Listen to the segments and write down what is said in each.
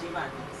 Shivanis.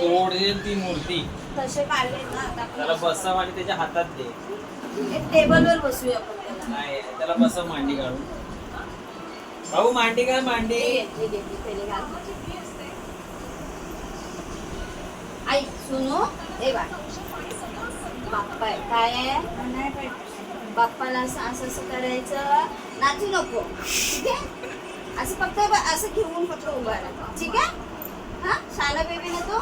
तोडेल ती मूर्ती. तसे काढले ना आता त्याला बसव आणि त्याच्या हातात दे. एक टेबलवर बसूया आपण त्याला. नाही त्याला बसव मांडी काढून. भाऊ मांडी काय मांडी. पहिले. आई सुनो ए बा बाप्पा आहे. काय आहे? बाप्पाला असं असं असं करायचं. नाचू नको. ठीक आहे? असं फक्त असं घेऊन फक्त उभा राहा. ठीक आहे? हा शाला बेबी ना तो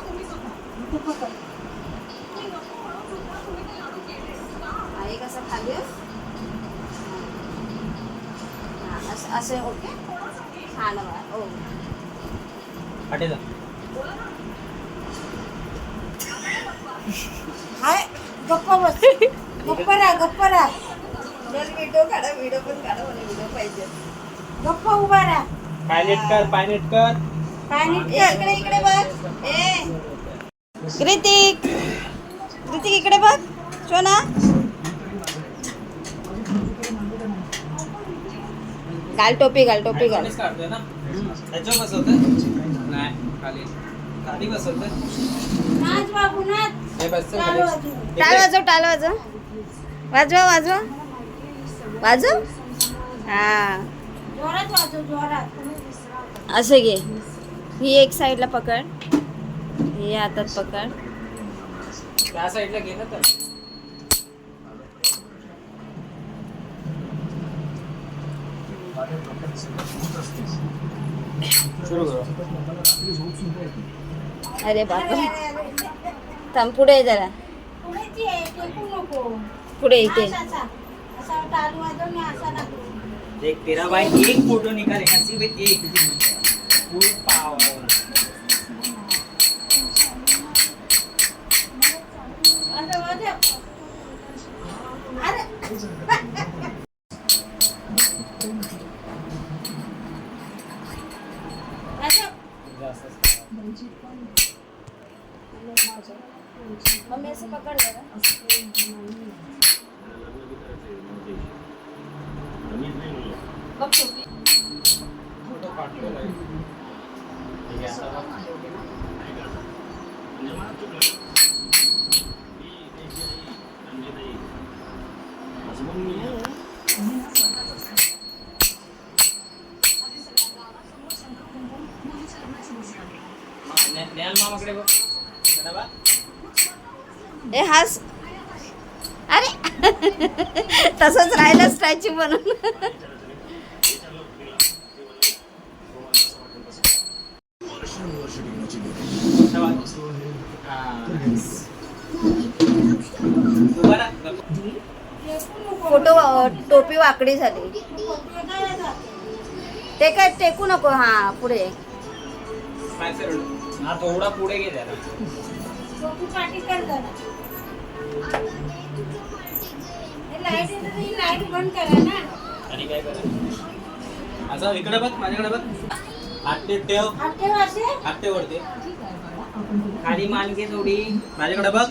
आई कसं खाली आहे? हा, असं असं ओके? छान बा ओ हाय गप्पा बस. गप्पा राहा गप्पा राहा. जर व्हिडिओ काढा व्हिडिओ पण काढा मला व्हिडिओ पाहिजे. गप्पा उभा राहा. पायनेट कर पायनेट कर. इकडे इकडे बघ. ए. कृतिक कृतिक इकडे बघ. सोना. घाल टोपी घाल टोपी घाल. टाळ वाजव. टाळ वाजव. वाजव वाजवा. वाजवा? हा. जोरात वाजव जोरात. असं घे. ही एक साईडला पकड. ही हातात पकड. त्या साईडला घे ना तर. अरे बापरे. थांब पुढे ये जरा. पुढे इथे. देख तेरा भाई एक फोटो निकालेगा सिर्फ एक फुल पावर असं वाजव अरे वाजव मम्मी असं पकड जरा बघ टोपी. फोटो काढतो भाई. ए हास. अरे. तसंच राहिलं स्टॅच्यू बनून फोटो टोपी वाकडी झाली. ते काय टेकू नको हा पुढे. थोडा पुढे घे लाइट लाइट बंद करा ना आणि काय करा? असं इकडे बघ माझ्याकडे बघ. हात ठेव. हात ठेव असे हात ठेव वरती. खाली मान घे थोडी माझ्याकडे बघ.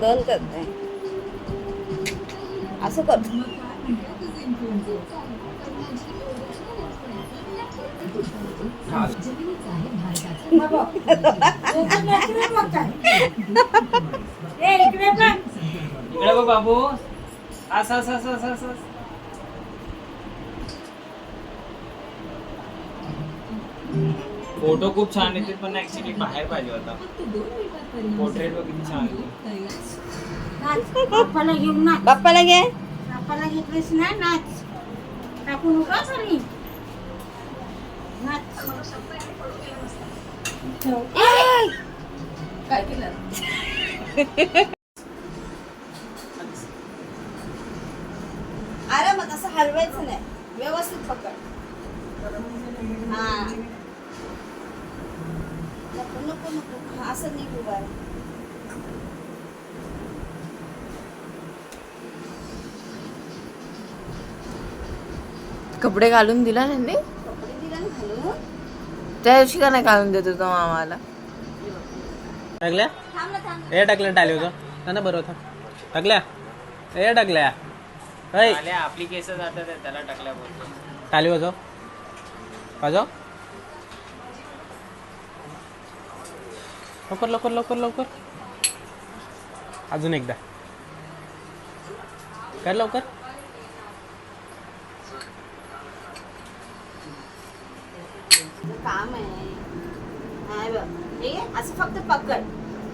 दोन करते असं कर. इकडे बघ बाबू. असं असं असं असं असं. फोटो खूप छान येते पण ऍक्च्युली बाहेर पाहिजे होता. पोर्ट्रेट किती छान येते बाप्पाला घेऊन नाच. बाप्पाला घे. बाप्पाला घेतलीस ना नाच. टाकू नका सरी नाच. काय केलं आरामात असं हलवायचं नाही व्यवस्थित पकड हा नको नको नको हा, असं नाही उभा राहा. कपडे घालून दिला त्यांनी त्या दिवशी का नाही घालून देत होतो आम्हाला टाकल्या? ए टाकल्या टाली होतं. ना बरोबर थांब. टाकल्या? ए टाकल्या. आपली केस जातात त्याला टाकल्या बोलतो. टाली वाजव. वाजव. लवकर लवकर लवकर लवकर. अजून एकदा. कर लवकर. काम आहे. बघ. ठीक आहे असं फक्त पकड.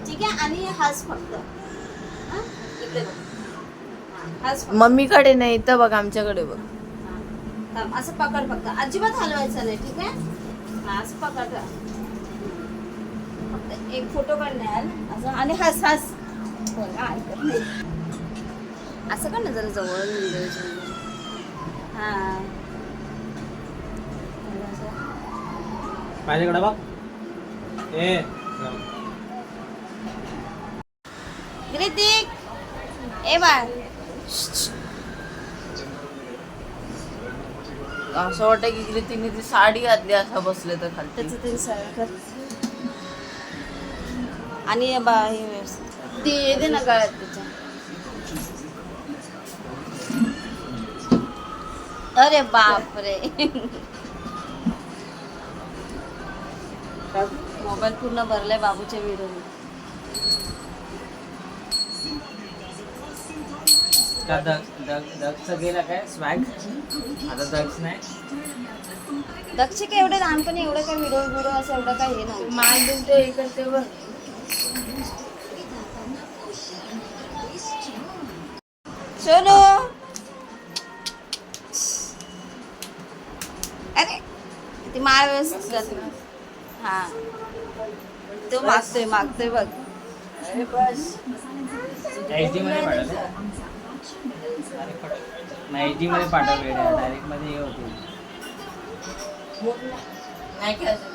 ठीक आहे? आणि हस फक्त. हा? इकडे बघ. हा, हस फक्त. मम्मीकडे नाही तर बघ आमच्याकडे बघ. हा. थांब, असं पकड फक्त. अजिबात हलवायचं नाही ठीक आहे? हा, असं पकड. फक्त एक फोटो काढण्याल असं. आणि हस हस. का. असं कर ना जरा जवळ हा. माझ्याकडे बघ ए कृतिक ए बाळ असं वाटतं की तिने ती साडी घातली असं बसले तर खाली त्याचं ते सरळ कर आणि बा हे व्यवस्थित ती येते ना गळ्यात त्याच्या अरे बापरे. मोबाईल पूर्ण भरलाय बाबूच्या व्हिडिओ का दग दगचं गेला काय? स्वॅग आता दगच नाही? दक्ष काय एवढे लहानपणी एवढं काय व्हिडिओ व्हिडिओ असं एवढं काय हे नव्हतं माल दिलतो हे करते बघ. सोनू. अरे ती माळ व्यवस्थित जाते हा. तो मागतोय मागतोय बघ. नाही डी मध्ये पाठवले डायरेक्टमध्ये हे होते. नाही खेळायचं.